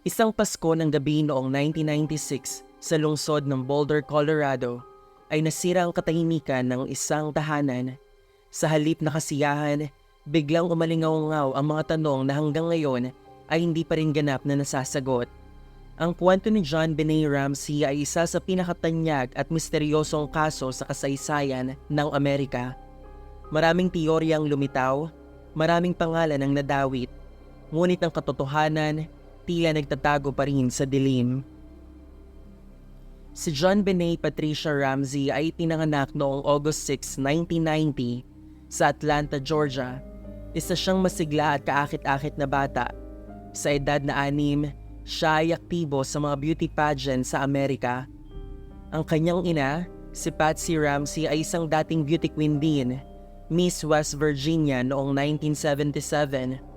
Isang Pasko ng gabi noong 1996 sa lungsod ng Boulder, Colorado ay nasira ang katahimikan ng isang tahanan. Sa halip na kasiyahan, biglang umalingaw-ngaw ang mga tanong na hanggang ngayon ay hindi pa rin ganap na nasasagot. Ang kwento ni John Benet Ramsey ay isa sa pinakatanyag at misteryosong kaso sa kasaysayan ng Amerika. Maraming teoryang lumitaw, maraming pangalan ang nadawit, ngunit ang katotohanan tila nagtatago pa rin sa dilim. Si John Benet Patricia Ramsey ay tinanganak noong August 6, 1990 sa Atlanta, Georgia. Isa siyang masigla at kaakit-akit na bata. Sa edad na anim, siya ay aktibo sa mga beauty pageant sa Amerika. Ang kanyang ina, si Patsy Ramsey ay isang dating beauty queen din, Miss West Virginia noong 1977.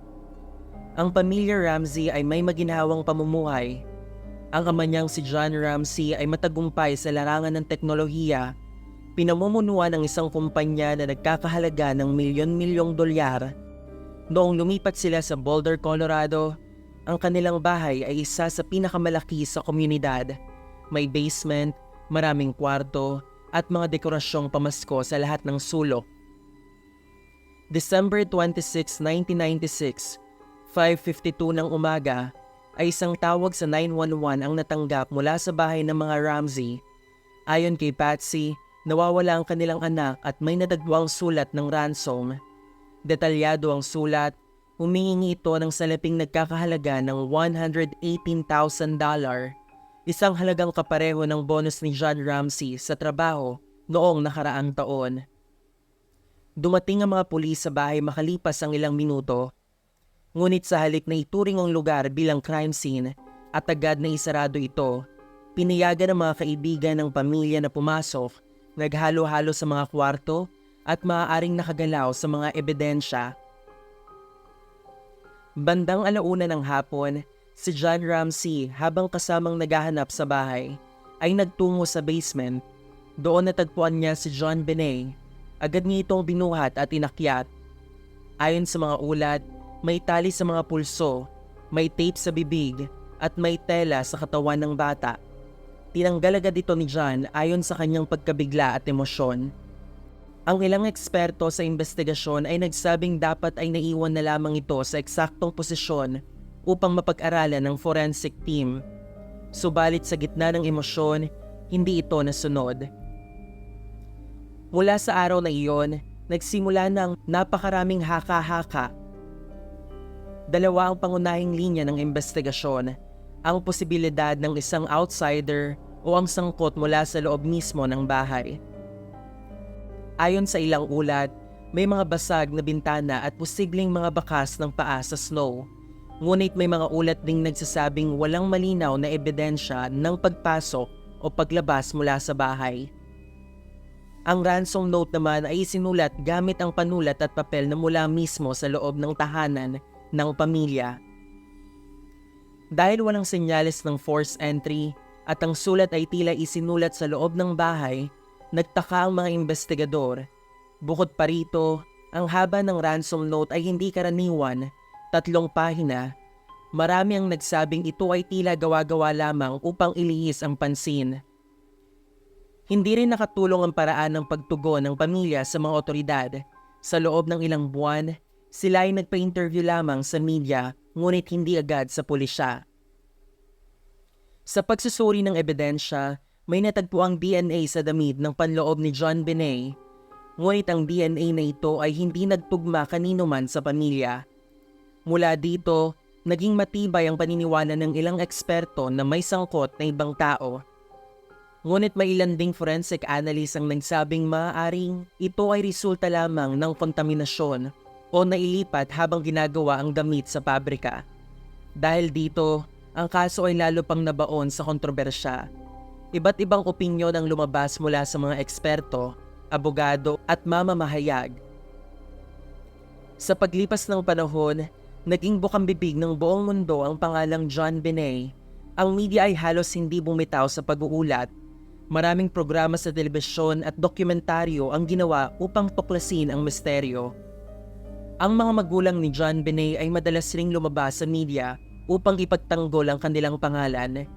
Ang pamilya Ramsey ay may maginhawang pamumuhay. Ang ama niyang si John Ramsey ay matagumpay sa larangan ng teknolohiya. Pinamumunuan ng isang kumpanya na nagkakahalaga ng milyon-milyong dolyar. Noong lumipat sila sa Boulder, Colorado, ang kanilang bahay ay isa sa pinakamalaki sa komunidad. May basement, maraming kwarto, at mga dekorasyong pamasko sa lahat ng sulok. December 26, 1996, 5.52 ng umaga, ay isang tawag sa 911 ang natanggap mula sa bahay ng mga Ramsey. Ayon kay Patsy, nawawala ang kanilang anak at may nadagwang sulat ng ransom. Detalyado ang sulat humihingi ito ng salaping nagkakahalaga ng $118,000, isang halagang kapareho ng bonus ni John Ramsey sa trabaho noong nakaraang taon. Dumating ang mga pulis sa bahay makalipas ang ilang minuto, ngunit sa halik na ituring ang lugar bilang crime scene at agad na isarado ito, pinayagan ng mga kaibigan ng pamilya na pumasok, naghalo-halo sa mga kwarto at maaaring nakagalaw sa mga ebidensya Bandang alauna ng hapon, si John Ramsey habang kasamang naghahanap sa bahay ay nagtungo sa basement. Doon natagpuan niya si John Benet. Agad niya itong binuhat at inakyat. Ayon sa mga ulat, may tali sa mga pulso, may tape sa bibig at may tela sa katawan ng bata. Tinanggal agad ito ni John ayon sa kanyang pagkabigla at emosyon. Ang ilang eksperto sa investigasyon ay nagsabing dapat ay naiwan na lamang ito sa eksaktong posisyon upang mapag-aralan ng forensic team. Subalit sa gitna ng emosyon, hindi ito nasunod. Mula sa araw na iyon, nagsimula ng napakaraming haka-haka. Dalawa ang pangunahing linya ng investigasyon, ang posibilidad ng isang outsider o ang sangkot mula sa loob mismo ng bahay. Ayon sa ilang ulat, may mga basag na bintana at posibleng mga bakas ng paa sa snow. Ngunit may mga ulat ding nagsasabing walang malinaw na ebidensya ng pagpasok o paglabas mula sa bahay. Ang ransom note naman ay isinulat gamit ang panulat at papel na mula mismo sa loob ng tahanan ng pamilya. Dahil walang senyales ng force entry at ang sulat ay tila isinulat sa loob ng bahay, Nagtaka ang mga investigador. Bukod pa rito, ang haba ng ransom note ay hindi karaniwan, tatlong pahina. Marami ang nagsabing ito ay tila gawa-gawa lamang upang ilihis ang pansin. Hindi rin nakatulong ang paraan ng pagtugon ng pamilya sa mga otoridad. Sa loob ng ilang buwan, sila ay nagpa-interview lamang sa media ngunit hindi agad sa pulisya. Sa pagsusuri ng ebidensya, may natagpo ang DNA sa damit ng panloob ni John Benet. Ngunit ang DNA na ito ay hindi nagtugma kanino man sa pamilya. Mula dito, naging matibay ang paniniwala ng ilang eksperto na may sangkot na ibang tao. Ngunit may ilan ding forensic analyst ang nagsabing maaaring ito ay resulta lamang ng kontaminasyon o nailipat habang ginagawa ang damit sa pabrika. Dahil dito, ang kaso ay lalo pang nabaon sa kontrobersya Iba't ibang opinyon ang lumabas mula sa mga eksperto, abogado at mamamahayag. Sa paglipas ng panahon, naging bukang bibig ng buong mundo ang pangalang John Benet. Ang media ay halos hindi bumitaw sa pag-uulat. Maraming programa sa telebisyon at dokumentaryo ang ginawa upang tuklasin ang misteryo. Ang mga magulang ni John Benet ay madalas ring lumabas sa media upang ipagtanggol ang kanilang pangalan.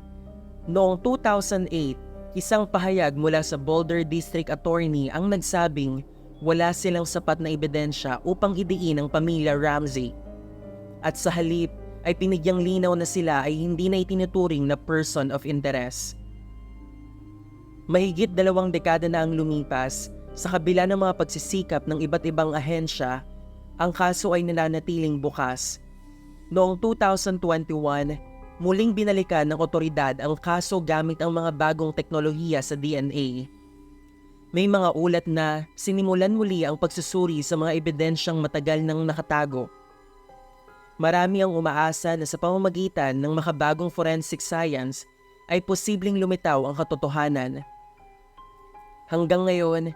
Noong 2008, isang pahayag mula sa Boulder District Attorney ang nagsabing wala silang sapat na ebidensya upang idiin ang pamilya Ramsey. At sa halip ay pinigyang linaw na sila ay hindi na itinuturing na person of interest. Mahigit dalawang dekada na ang lumipas, sa kabila ng mga pagsisikap ng iba't ibang ahensya, ang kaso ay nananatiling bukas. Noong 2021, muling binalikan ng otoridad ang kaso gamit ang mga bagong teknolohiya sa DNA. May mga ulat na sinimulan muli ang pagsusuri sa mga ebidensyang matagal nang nakatago. Marami ang umaasa na sa pamamagitan ng makabagong forensic science ay posibleng lumitaw ang katotohanan. Hanggang ngayon,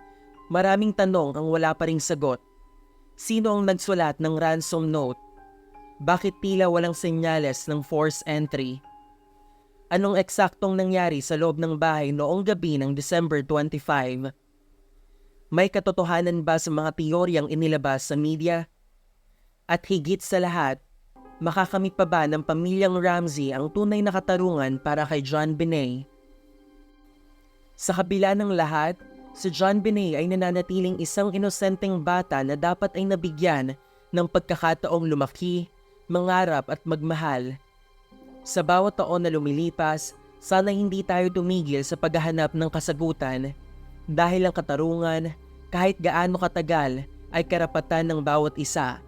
maraming tanong ang wala pa ring sagot. Sino ang nagsulat ng ransom note? Bakit tila walang senyales ng force entry? Anong eksaktong nangyari sa loob ng bahay noong gabi ng December 25? May katotohanan ba sa mga teoryang inilabas sa media? At higit sa lahat, makakamit pa ba ng pamilyang Ramsey ang tunay na katarungan para kay John Binet? Sa kabila ng lahat, si John Binet ay nananatiling isang inosenteng bata na dapat ay nabigyan ng pagkakataong lumaki, mangarap at magmahal. Sa bawat taon na lumilipas, sana hindi tayo tumigil sa paghahanap ng kasagutan dahil ang katarungan, kahit gaano katagal, ay karapatan ng bawat isa.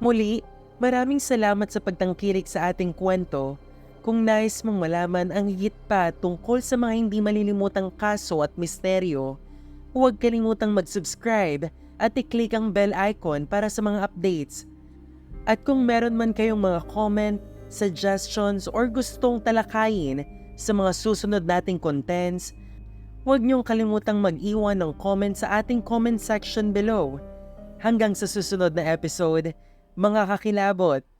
Muli, maraming salamat sa pagtangkilik sa ating kwento. Kung nais mong malaman ang higit pa tungkol sa mga hindi malilimutang kaso at misteryo, huwag kalimutang mag-subscribe at i-click ang bell icon para sa mga updates. At kung meron man kayong mga comment, suggestions, or gustong talakayin sa mga susunod nating contents, huwag niyong kalimutang mag-iwan ng comment sa ating comment section below. Hanggang sa susunod na episode, mga kakilabot!